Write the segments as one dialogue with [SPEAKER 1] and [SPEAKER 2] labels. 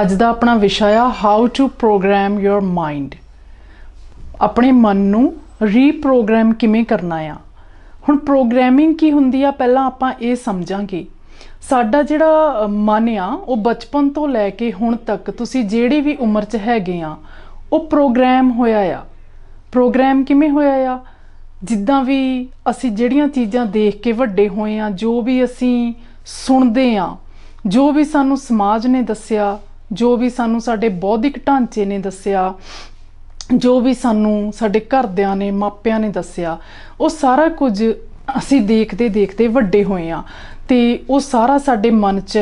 [SPEAKER 1] ਅੱਜ ਦਾ ਆਪਣਾ ਵਿਸ਼ਾ ਆ how to program your mind ਆਪਣੇ ਮਨ ਨੂੰ ਰੀਪ੍ਰੋਗਰਾਮ ਕਿਵੇਂ ਕਰਨਾ ਆ? ਹੁਣ ਪ੍ਰੋਗਰਾਮਿੰਗ ਕੀ ਹੁੰਦੀ ਆ? ਪਹਿਲਾਂ ਆਪਾਂ ਇਹ ਸਮਝਾਂਗੇ। ਸਾਡਾ ਜਿਹੜਾ ਮਨ ਆ, ਉਹ ਬਚਪਨ ਤੋਂ ਲੈ ਕੇ ਹੁਣ ਤੱਕ ਤੁਸੀਂ ਜਿਹੜੀ ਵੀ ਉਮਰ 'ਚ ਹੈਗੇ ਆ, ਉਹ ਪ੍ਰੋਗਰਾਮ ਹੋਇਆ ਆ। ਪ੍ਰੋਗਰਾਮ ਕਿਵੇਂ ਹੋਇਆ ਆ? ਜਿੱਦਾਂ ਵੀ ਅਸੀਂ ਜਿਹੜੀਆਂ ਚੀਜ਼ਾਂ ਦੇਖ ਕੇ ਵੱਡੇ ਹੋਏ ਆ, ਜੋ ਵੀ ਅਸੀਂ ਸੁਣਦੇ ਆ, ਜੋ ਵੀ ਸਾਨੂੰ ਸਮਾਜ ਨੇ ਦੱਸਿਆ ਜੋ ਵੀ ਸਾਨੂੰ ਸਾਡੇ ਬੌਧਿਕ ਢਾਂਚੇ ਨੇ ਦੱਸਿਆ, ਜੋ ਵੀ ਸਾਨੂੰ ਸਾਡੇ ਘਰਦਿਆਂ ਨੇ, ਮਾਪਿਆਂ ਨੇ ਦੱਸਿਆ, ਉਹ ਸਾਰਾ ਕੁਝ ਅਸੀਂ ਦੇਖਦੇ ਦੇਖਦੇ ਵੱਡੇ ਹੋਏ ਆ ਤੇ ਉਹ ਸਾਰਾ ਸਾਡੇ ਮਨ 'ਚ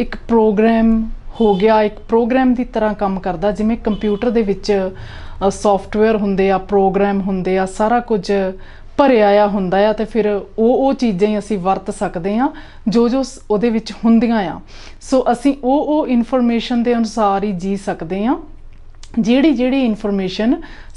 [SPEAKER 1] ਇੱਕ ਪ੍ਰੋਗਰਾਮ ਹੋ ਗਿਆ, ਇੱਕ ਪ੍ਰੋਗਰਾਮ ਦੀ ਤਰ੍ਹਾਂ ਕੰਮ ਕਰਦਾ, ਜਿਵੇਂ ਕੰਪਿਊਟਰ ਦੇ ਵਿੱਚ ਸੌਫਟਵੇਅਰ ਹੁੰਦੇ ਆ, ਪ੍ਰੋਗਰਾਮ ਹੁੰਦੇ ਆ, ਸਾਰਾ ਕੁਝ ਭਰਿਆ ਆ ਹੁੰਦਾ ਆ ਤੇ ਫਿਰ ਉਹ ਉਹ ਚੀਜ਼ਾਂ ਹੀ ਅਸੀਂ ਵਰਤ ਸਕਦੇ ਆ ਜੋ ਜੋ ਸ- ਉਹਦੇ ਵਿੱਚ ਹੁੰਦੀਆਂ ਆ। ਸੋ ਅਸੀਂ ਉਹ ਉਹ ਇਨਫੋਰਮੇਸ਼ਨ ਦੇ ਅਨੁਸਾਰ ਹੀ ਜੀ ਸਕਦੇ ਆ ਜਿਹੜੀ ਜਿਹੜੀ ਇਨਫੋਰਮੇਸ਼ਨ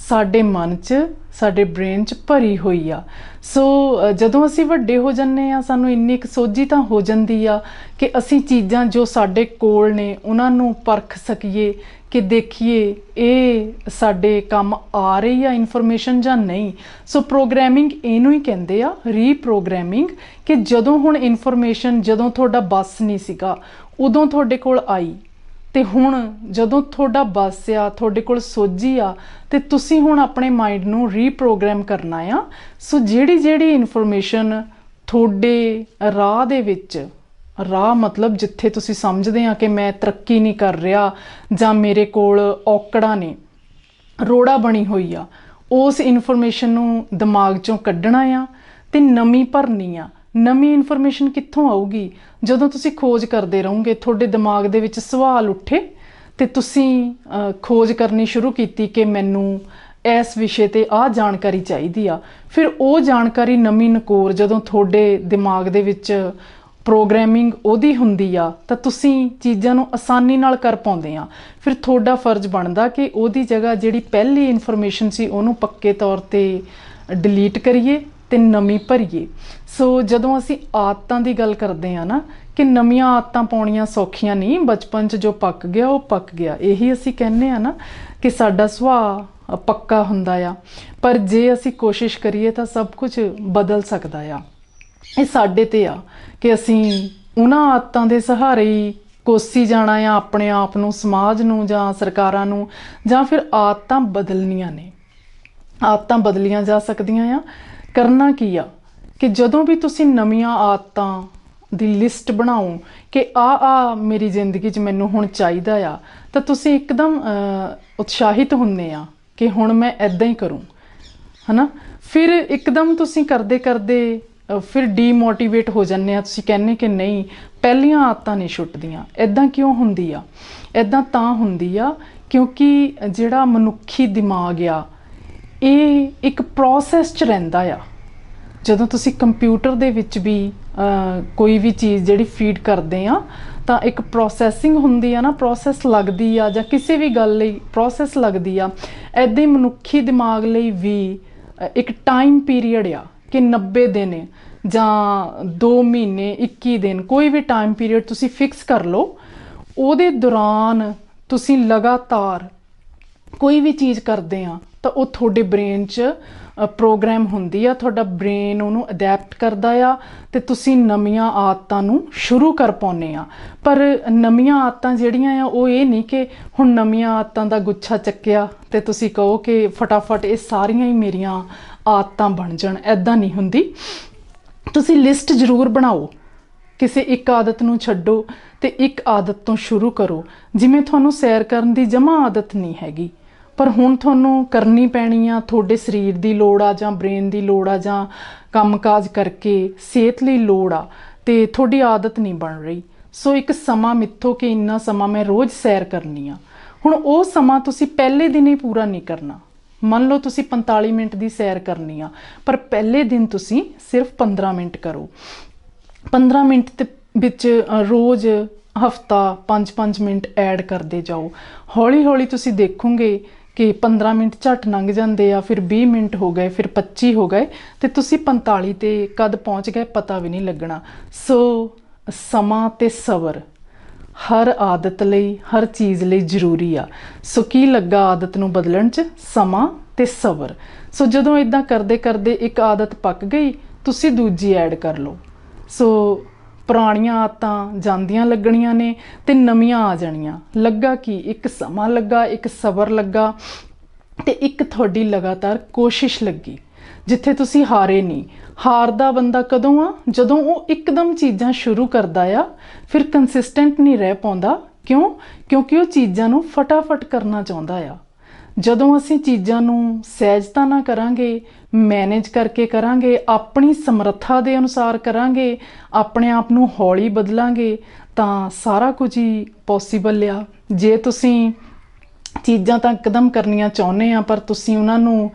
[SPEAKER 1] ਸਾਡੇ ਮਨ 'ਚ, ਸਾਡੇ ਬ੍ਰੇਨ 'ਚ ਭਰੀ ਹੋਈ ਆ। ਸੋ ਜਦੋਂ ਅਸੀਂ ਵੱਡੇ ਹੋ ਜੰਨੇ ਆ, ਸਾਨੂੰ ਇੰਨੀ ਕੁ ਸੋਝੀ ਤਾਂ ਹੋ ਜਾਂਦੀ ਆ ਕਿ ਅਸੀਂ ਚੀਜ਼ਾਂ ਜੋ ਸਾਡੇ ਕੋਲ ਨੇ, ਉਹਨਾਂ ਨੂੰ ਪਰਖ ਸਕੀਏ ਕਿ ਦੇਖੀਏ ਇਹ ਸਾਡੇ ਕੰਮ ਆ ਰਹੀ ਆ ਇਨਫੋਰਮੇਸ਼ਨ ਜਾਂ ਨਹੀਂ। ਸੋ ਪ੍ਰੋਗਰਾਮਿੰਗ ਇਹਨੂੰ ਹੀ ਕਹਿੰਦੇ ਆ ਰੀਪ੍ਰੋਗਰਾਮਿੰਗ ਕਿ ਜਦੋਂ ਹੁਣ ਇਨਫੋਰਮੇਸ਼ਨ ਜਦੋਂ ਤੁਹਾਡਾ ਬਸ ਨਹੀਂ ਸੀਗਾ, ਉਦੋਂ ਤੁਹਾਡੇ ਕੋਲ ਆਈ। ਤੇ ਹੁਣ ਜਦੋਂ ਤੁਹਾਡਾ ਬਸ ਆ, ਤੁਹਾਡੇ ਕੋਲ ਸੋਝੀ ਆ, ਤੇ ਤੁਸੀਂ ਹੁਣ ਆਪਣੇ ਮਾਈਂਡ ਨੂੰ ਰੀਪ੍ਰੋਗਰਾਮ ਕਰਨਾ ਆ। ਸੋ ਜਿਹੜੀ ਜਿਹੜੀ ਇਨਫੋਰਮੇਸ਼ਨ ਤੁਹਾਡੇ ਰਾਹ ਦੇ ਵਿੱਚ, ਰਾਹ ਮਤਲਬ ਜਿੱਥੇ ਤੁਸੀਂ ਸਮਝਦੇ ਆ ਕਿ ਮੈਂ ਤਰੱਕੀ ਨਹੀਂ ਕਰ ਰਿਹਾ ਜਾਂ ਮੇਰੇ ਕੋਲ ਔਕੜਾਂ ਨੇ, ਰੋੜਾ ਬਣੀ ਹੋਈ ਆ, ਉਸ ਇਨਫੋਰਮੇਸ਼ਨ ਨੂੰ ਦਿਮਾਗ ਚੋਂ ਕੱਢਣਾ ਆ ਤੇ ਨਵੀਂ ਭਰਨੀ ਆ। ਨਵੀਂ ਇਨਫੋਰਮੇਸ਼ਨ ਕਿੱਥੋਂ ਆਊਗੀ? ਜਦੋਂ ਤੁਸੀਂ ਖੋਜ ਕਰਦੇ ਰਹੋਗੇ, ਤੁਹਾਡੇ ਦਿਮਾਗ ਦੇ ਵਿੱਚ ਸਵਾਲ ਉੱਠੇ ਤੇ ਤੁਸੀਂ ਖੋਜ ਕਰਨੀ ਸ਼ੁਰੂ ਕੀਤੀ ਕਿ ਮੈਨੂੰ ਇਸ ਵਿਸ਼ੇ ਤੇ ਆਹ ਜਾਣਕਾਰੀ ਚਾਹੀਦੀ ਆ। ਫਿਰ ਉਹ ਜਾਣਕਾਰੀ ਨਵੀਂ ਨਕੋਰ ਜਦੋਂ ਤੁਹਾਡੇ ਦਿਮਾਗ ਦੇ ਵਿੱਚ ਪ੍ਰੋਗਰਾਮਿੰਗ ਉਹਦੀ ਹੁੰਦੀ ਆ, ਤਾਂ ਤੁਸੀਂ ਚੀਜ਼ਾਂ ਨੂੰ ਆਸਾਨੀ ਨਾਲ ਕਰ ਪਾਉਂਦੇ ਆ। ਫਿਰ ਤੁਹਾਡਾ ਫਰਜ਼ ਬਣਦਾ ਕਿ ਉਹਦੀ ਜਗ੍ਹਾ ਜਿਹੜੀ ਪਹਿਲੀ ਇਨਫੋਰਮੇਸ਼ਨ ਸੀ ਉਹਨੂੰ ਪੱਕੇ ਤੌਰ ਤੇ ਡਿਲੀਟ ਕਰੀਏ ਤੇ ਨਮੀ ਭਰੀਏ। ਸੋ ਜਦੋਂ ਅਸੀਂ ਆਦਤਾਂ ਦੀ ਗੱਲ ਕਰਦੇ ਆ ਨਾ, ਕਿ ਨਵੀਆਂ ਆਦਤਾਂ ਪਾਉਣੀਆਂ ਸੌਖੀਆਂ ਨਹੀਂ, ਬਚਪਨ 'ਚ ਜੋ ਪੱਕ ਗਿਆ, ਉਹ ਪੱਕ ਗਿਆ। ਇਹੀ ਅਸੀਂ ਕਹਿੰਦੇ ਆ ਨਾ ਕਿ ਸਾਡਾ ਸੁਭਾਅ ਪੱਕਾ ਹੁੰਦਾ ਆ। ਪਰ ਜੇ ਅਸੀਂ ਕੋਸ਼ਿਸ਼ ਕਰੀਏ ਤਾਂ ਸਭ ਕੁਝ ਬਦਲ ਸਕਦਾ ਆ। ਇਹ ਸਾਡੇ ਤੇ ਆ ਕਿ ਅਸੀਂ ਉਹਨਾਂ ਆਦਤਾਂ ਦੇ ਸਹਾਰੇ ਹੀ ਕੋਸੀ ਜਾਣਾ ਆ, ਆਪਣੇ ਆਪ ਨੂੰ, ਸਮਾਜ ਨੂੰ ਜਾਂ ਸਰਕਾਰਾਂ ਨੂੰ, ਜਾਂ ਫਿਰ ਆਦਤਾਂ ਬਦਲਣੀਆਂ ਨੇ। ਆਦਤਾਂ ਬਦਲੀਆਂ ਜਾ ਸਕਦੀਆਂ ਆ ਕਰਨਾ ਕੀ ਆ? ਕਿ ਜਦੋਂ ਵੀ ਤੁਸੀਂ ਨਵੀਆਂ ਆਦਤਾਂ ਦੀ ਲਿਸਟ ਬਣਾਓ ਕਿ ਆ ਆ ਮੇਰੀ ਜ਼ਿੰਦਗੀ 'ਚ ਮੈਨੂੰ ਹੁਣ ਚਾਹੀਦਾ ਆ, ਤਾਂ ਤੁਸੀਂ ਇੱਕਦਮ ਉਤਸ਼ਾਹਿਤ ਹੁੰਦੇ ਆ ਕਿ ਹੁਣ ਮੈਂ ਐਦਾਂ ਹੀ ਕਰੂੰ, ਹਨਾ? ਫਿਰ ਇੱਕਦਮ ਤੁਸੀਂ ਕਰਦੇ ਕਰਦੇ ਫਿਰ ਡੀਮੋਟੀਵੇਟ ਹੋ ਜਾਂਦੇ ਆ, ਤੁਸੀਂ ਕਹਿੰਦੇ ਕਿ ਨਹੀਂ, ਪਹਿਲੀਆਂ ਆਦਤਾਂ ਨਹੀਂ ਛੁੱਟਦੀਆਂ ਐਦਾਂ ਕਿਉਂ ਹੁੰਦੀ ਆ? ਐਦਾਂ ਤਾਂ ਹੁੰਦੀ ਆ ਕਿਉਂਕਿ ਜਿਹੜਾ ਮਨੁੱਖੀ ਦਿਮਾਗ ਆ ਇਹ ਇੱਕ ਪ੍ਰੋਸੈਸ 'ਚ ਰਹਿੰਦਾ ਆ। ਜਦੋਂ ਤੁਸੀਂ ਕੰਪਿਊਟਰ ਦੇ ਵਿੱਚ ਵੀ ਕੋਈ ਵੀ ਚੀਜ਼ ਜਿਹੜੀ ਫੀਡ ਕਰਦੇ ਆ, ਤਾਂ ਇੱਕ ਪ੍ਰੋਸੈਸਿੰਗ ਹੁੰਦੀ ਆ ਨਾ ਪ੍ਰੋਸੈਸ ਲੱਗਦੀ ਆ ਜਾਂ ਕਿਸੇ ਵੀ ਗੱਲ ਲਈ ਪ੍ਰੋਸੈਸ ਲੱਗਦੀ ਆ ਐਦਾਂ ਹੀ ਮਨੁੱਖੀ ਦਿਮਾਗ ਲਈ ਵੀ ਇੱਕ ਟਾਈਮ ਪੀਰੀਅਡ ਆ ਕਿ 90 ਦਿਨ ਜਾਂ 2 ਮਹੀਨੇ 21 ਦਿਨ, ਕੋਈ ਵੀ ਟਾਈਮ ਪੀਰੀਅਡ ਤੁਸੀਂ ਫਿਕਸ ਕਰ ਲਓ, ਉਹਦੇ ਦੌਰਾਨ ਤੁਸੀਂ ਲਗਾਤਾਰ ਕੋਈ ਵੀ ਚੀਜ਼ ਕਰਦੇ ਆ ਤਾਂ ਉਹ ਤੁਹਾਡੇ ਬ੍ਰੇਨ 'ਚ ਪ੍ਰੋਗਰਾਮ ਹੁੰਦੀ ਆ, ਤੁਹਾਡਾ ਬ੍ਰੇਨ ਉਹਨੂੰ ਅਡੈਪਟ ਕਰਦਾ ਆ ਤੇ ਤੁਸੀਂ ਨਵੀਆਂ ਆਦਤਾਂ ਨੂੰ ਸ਼ੁਰੂ ਕਰ ਪਾਉਂਦੇ ਆ। ਪਰ ਨਵੀਆਂ ਆਦਤਾਂ ਜਿਹੜੀਆਂ ਆ, ਉਹ ਇਹ ਨਹੀਂ ਕਿ ਹੁਣ ਨਵੀਆਂ ਆਦਤਾਂ ਦਾ ਗੁੱਛਾ ਚੱਕਿਆ ਤੇ ਤੁਸੀਂ ਕਹੋ ਕਿ ਫਟਾਫਟ ਇਹ ਸਾਰੀਆਂ ਹੀ ਮੇਰੀਆਂ ਆਦਤਾਂ ਬਣ ਜਾਣ ਐਦਾਂ ਨਹੀਂ ਹੁੰਦੀ। ਤੁਸੀਂ ਲਿਸਟ ਜ਼ਰੂਰ ਬਣਾਓ, ਕਿਸੇ ਇੱਕ ਆਦਤ ਨੂੰ ਛੱਡੋ ਤੇ ਇੱਕ ਆਦਤ ਤੋਂ ਸ਼ੁਰੂ ਕਰੋ। ਜਿਵੇਂ ਤੁਹਾਨੂੰ ਸੈਰ ਕਰਨ ਦੀ ਜਮਾ ਆਦਤ ਨਹੀਂ ਹੈਗੀ ਪਰ ਹੁਣ ਤੁਹਾਨੂੰ ਕਰਨੀ ਪੈਣੀ ਆ ਤੁਹਾਡੇ ਸਰੀਰ ਦੀ ਲੋੜ ਆ ਜਾਂ ਬ੍ਰੇਨ ਦੀ ਲੋੜ ਆ ਜਾਂ ਕੰਮਕਾਜ ਕਰਕੇ ਸਿਹਤ ਲਈ ਲੋੜ ਆ ਤੇ ਤੁਹਾਡੀ ਆਦਤ ਨਹੀਂ ਬਣ ਰਹੀ। ਸੋ ਇੱਕ ਸਮਾਂ ਮਿੱਥੋ ਕਿ ਇੰਨਾ ਸਮਾਂ ਮੈਂ ਰੋਜ਼ ਸੈਰ ਕਰਨੀ ਆ। ਹੁਣ ਉਹ ਸਮਾਂ ਤੁਸੀਂ ਪਹਿਲੇ ਦਿਨ ਹੀ ਪੂਰਾ ਨਹੀਂ ਕਰਨਾ। ਮੰਨ ਲਓ ਤੁਸੀਂ 45 ਮਿੰਟ ਦੀ ਸੈਰ ਕਰਨੀ ਆ, ਪਰ ਪਹਿਲੇ ਦਿਨ ਤੁਸੀਂ ਸਿਰਫ 15 ਮਿੰਟ ਕਰੋ। 15 ਮਿੰਟ ਦੇ ਵਿੱਚ ਰੋਜ਼, ਹਫਤਾ 5-5 ਮਿੰਟ ਐਡ ਕਰਦੇ ਜਾਓ। ਹੌਲੀ-ਹੌਲੀ ਤੁਸੀਂ ਦੇਖੋਗੇ ਕਿ 15 ਮਿੰਟ ਝਟ ਲੰਘ ਜਾਂਦੇ ਆ, ਫਿਰ 20 ਮਿੰਟ ਹੋ ਗਏ, ਫਿਰ 25 ਹੋ ਗਏ ਤੇ ਤੁਸੀਂ 45 ਤੇ ਕਦ ਪਹੁੰਚ ਗਏ ਪਤਾ ਵੀ ਨਹੀਂ ਲੱਗਣਾ। ਸੋ ਸਮਾਂ ਤੇ ਸਬਰ ਹਰ ਆਦਤ ਲਈ, ਹਰ ਚੀਜ਼ ਲਈ ਜ਼ਰੂਰੀ ਆ। ਸੋ ਕੀ ਲੱਗਾ ਆਦਤ ਨੂੰ ਬਦਲਣ 'ਚ? ਸਮਾਂ ਤੇ ਸਬਰ। ਸੋ ਜਦੋਂ ਇਦਾਂ ਕਰਦੇ ਕਰਦੇ ਇੱਕ ਆਦਤ ਪੱਕ ਗਈ, ਤੁਸੀਂ ਦੂਜੀ ਐਡ ਕਰ ਲਓ। ਸੋ ਪੁਰਾਣੀਆਂ ਆਦਤਾਂ ਜਾਂਦੀਆਂ ਲੱਗਣੀਆਂ ਨੇ ਤੇ ਨਵੀਆਂ ਆ ਜਾਣੀਆਂ। ਲੱਗਾ ਕੀ? ਇੱਕ ਸਮਾਂ ਲੱਗਾ, ਇੱਕ ਸਬਰ ਲੱਗਾ ਤੇ ਇੱਕ ਤੁਹਾਡੀ ਲਗਾਤਾਰ ਕੋਸ਼ਿਸ਼ ਲੱਗੀ। ਜਿੱਥੇ ਤੁਸੀਂ ਹਾਰੇ ਨਹੀਂ। ਹਾਰਦਾ ਬੰਦਾ ਕਦੋਂ ਆ? ਜਦੋਂ ਉਹ ਇੱਕਦਮ ਚੀਜ਼ਾਂ ਸ਼ੁਰੂ ਕਰਦਾ ਆ, ਫਿਰ ਕੰਸਿਸਟੈਂਟ ਨਹੀਂ ਰਹਿ ਪਾਉਂਦਾ। ਕਿਉਂ? ਕਿਉਂਕਿ ਉਹ ਚੀਜ਼ਾਂ ਨੂੰ ਫਟਾਫਟ ਕਰਨਾ ਚਾਹੁੰਦਾ ਆ। ਜਦੋਂ ਅਸੀਂ ਚੀਜ਼ਾਂ ਨੂੰ ਸਹਿਜਤਾ ਨਾਲ ਕਰਾਂਗੇ ਮੈਨੇਜ ਕਰਕੇ ਕਰਾਂਗੇ, ਆਪਣੀ ਸਮਰੱਥਾ ਦੇ ਅਨੁਸਾਰ ਕਰਾਂਗੇ, ਆਪਣੇ ਆਪ ਨੂੰ ਹੌਲੀ ਬਦਲਾਂਗੇ, ਤਾਂ ਸਾਰਾ ਕੁਝ ਹੀ ਪੋਸੀਬਲ ਆ। ਜੇ ਤੁਸੀਂ ਚੀਜ਼ਾਂ ਤਾਂ ਇੱਕਦਮ ਕਰਨੀਆਂ ਚਾਹੁੰਦੇ ਆ, ਪਰ ਤੁਸੀਂ ਉਹਨਾਂ ਨੂੰ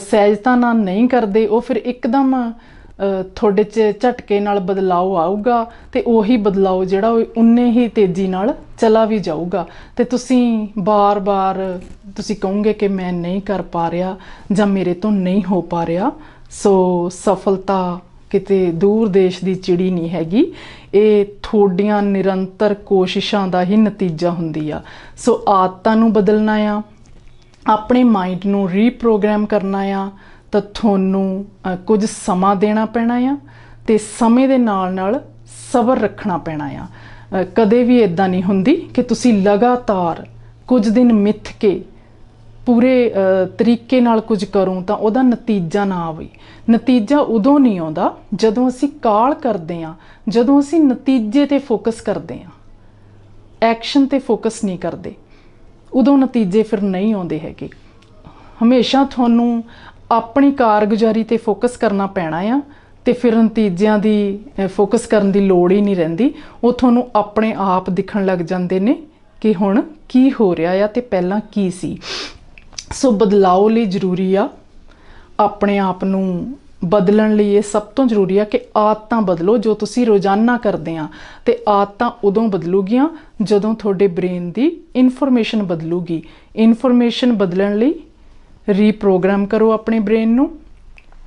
[SPEAKER 1] ਸਹਿਜਤਾ ਨਾਲ ਨਹੀਂ ਕਰਦੇ, ਉਹ ਫਿਰ ਇੱਕਦਮ ਤੁਹਾਡੇ 'ਚ ਝਟਕੇ ਨਾਲ ਬਦਲਾਅ ਆਊਗਾ ਤੇ ਉਹੀ ਬਦਲਾਅ ਜਿਹੜਾ ਉਹ ਉਨੇ ਹੀ ਤੇਜ਼ੀ ਨਾਲ ਚਲਾ ਵੀ ਜਾਊਗਾ। ਤੇ ਤੁਸੀਂ ਬਾਰ-ਬਾਰ ਤੁਸੀਂ ਕਹੋਗੇ ਕਿ ਮੈਂ ਨਹੀਂ ਕਰ ਪਾ ਰਿਹਾ ਜਾਂ ਮੇਰੇ ਤੋਂ ਨਹੀਂ ਹੋ ਪਾ ਰਿਹਾ, ਸੋ ਸਫਲਤਾ ਕਿਤੇ ਦੂਰ ਦੇਸ਼ ਦੀ ਚਿੜੀ ਨਹੀਂ ਹੈਗੀ। ਇਹ ਤੁਹਾਡੀਆਂ ਨਿਰੰਤਰ ਕੋਸ਼ਿਸ਼ਾਂ ਦਾ ਹੀ ਨਤੀਜਾ ਹੁੰਦੀ ਆ। ਸੋ ਆਦਤਾਂ ਨੂੰ ਬਦਲਣਾ ਆ, ਆਪਣੇ ਮਾਈਂਡ ਨੂੰ ਰੀਪ੍ਰੋਗਰਾਮ ਕਰਨਾ ਆ ਤਾਂ ਤੁਹਾਨੂੰ ਕੁਝ ਸਮਾਂ ਦੇਣਾ ਪੈਣਾ ਆ ਤੇ ਸਮੇਂ ਦੇ ਨਾਲ ਨਾਲ ਸਬਰ ਰੱਖਣਾ ਪੈਣਾ ਆ। ਕਦੇ ਵੀ ਇਦਾਂ ਨਹੀਂ ਹੁੰਦੀ ਕਿ ਤੁਸੀਂ ਲਗਾਤਾਰ ਕੁਝ ਦਿਨ ਮਿੱਥ ਕੇ ਪੂਰੇ ਤਰੀਕੇ ਨਾਲ ਕੁਝ ਕਰੂੰ ਤਾਂ ਉਹਦਾ ਨਤੀਜਾ ਨਾ ਆਵੇ। ਨਤੀਜਾ ਉਦੋਂ ਨਹੀਂ ਆਉਂਦਾ ਜਦੋਂ ਅਸੀਂ ਕਾਲ ਕਰਦੇ ਹਾਂ ਜਦੋਂ ਅਸੀਂ ਨਤੀਜੇ ਤੇ ਫੋਕਸ ਕਰਦੇ ਹਾਂ ਐਕਸ਼ਨ ਤੇ ਫੋਕਸ ਨਹੀਂ ਕਰਦੇ। ਉਦੋਂ ਨਤੀਜੇ ਫਿਰ ਨਹੀਂ ਆਉਂਦੇ ਹੈਗੇ। ਹਮੇਸ਼ਾ ਤੁਹਾਨੂੰ ਆਪਣੀ ਕਾਰਗੁਜ਼ਾਰੀ ਤੇ ਫੋਕਸ ਕਰਨਾ ਪੈਣਾ ਆ ਤੇ ਫਿਰ ਨਤੀਜਿਆਂ ਦੀ ਫੋਕਸ ਕਰਨ ਦੀ ਲੋੜ ਹੀ ਨਹੀਂ ਰਹਿੰਦੀ। ਉਹ ਤੁਹਾਨੂੰ ਆਪਣੇ ਆਪ ਦਿਖਣ ਲੱਗ ਜਾਂਦੇ ਨੇ ਕਿ ਹੁਣ ਕੀ ਹੋ ਰਿਹਾ ਆ ਤੇ ਪਹਿਲਾਂ ਕੀ ਸੀ। ਸੋ ਬਦਲਾਅ ਲਈ ਜ਼ਰੂਰੀ ਆ। ਆਪਣੇ ਆਪ ਨੂੰ ਬਦਲਣ ਲਈ ਇਹ ਸਭ ਤੋਂ ਜ਼ਰੂਰੀ ਆ ਕਿ ਆਦਤਾਂ ਬਦਲੋ, ਜੋ ਤੁਸੀਂ ਰੋਜ਼ਾਨਾ ਕਰਦੇ ਆ। ਤੇ ਆਦਤਾਂ ਉਦੋਂ ਬਦਲੂਗੀਆਂ ਜਦੋਂ ਤੁਹਾਡੇ ਬ੍ਰੇਨ ਦੀ ਇਨਫੋਰਮੇਸ਼ਨ ਬਦਲੂਗੀ। ਇਨਫੋਰਮੇਸ਼ਨ ਬਦਲਣ ਲਈ ਰੀਪ੍ਰੋਗਰਾਮ ਕਰੋ ਆਪਣੇ ਬ੍ਰੇਨ ਨੂੰ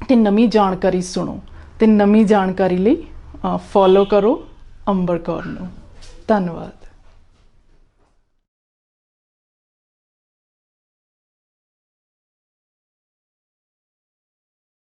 [SPEAKER 1] ਤੇ ਨਵੀਂ ਜਾਣਕਾਰੀ ਸੁਣੋ ਤੇ ਨਵੀਂ ਜਾਣਕਾਰੀ ਲਈ ਫੋਲੋ ਕਰੋ ਅੰਬਰ ਕੌਰ ਨੂੰ। ਧੰਨਵਾਦ।